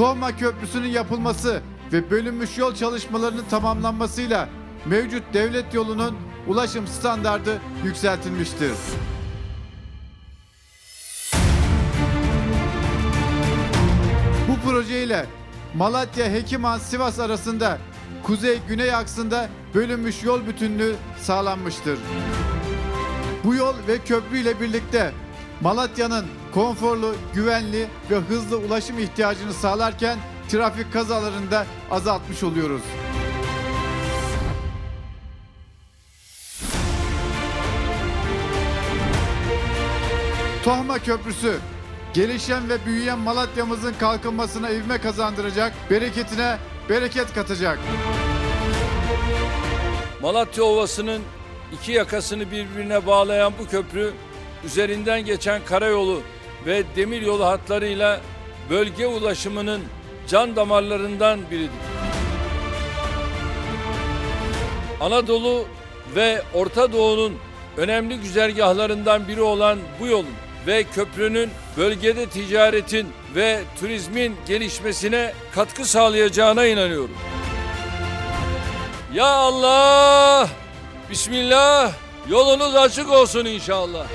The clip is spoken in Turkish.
Tohma Köprüsü'nün yapılması ve bölünmüş yol çalışmalarının tamamlanmasıyla mevcut devlet yolunun ulaşım standardı yükseltilmiştir. Bu projeyle Malatya Hekiman Sivas arasında kuzey-güney aksında bölünmüş yol bütünlüğü sağlanmıştır. Bu yol ve köprü ile birlikte Malatya'nın konforlu, güvenli ve hızlı ulaşım ihtiyacını sağlarken trafik kazalarını da azaltmış oluyoruz. Tohma Köprüsü gelişen ve büyüyen Malatya'mızın kalkınmasına ivme kazandıracak, bereketine bereket katacak. Malatya Ovası'nın iki yakasını birbirine bağlayan bu köprü üzerinden geçen karayolu ve demiryolu hatlarıyla bölge ulaşımının can damarlarından biridir. Anadolu ve Orta Doğu'nun önemli güzergahlarından biri olan bu yolun ve köprünün bölgede ticaretin ve turizmin gelişmesine katkı sağlayacağına inanıyorum. Ya Allah! Bismillah! Yolunuz açık olsun inşallah.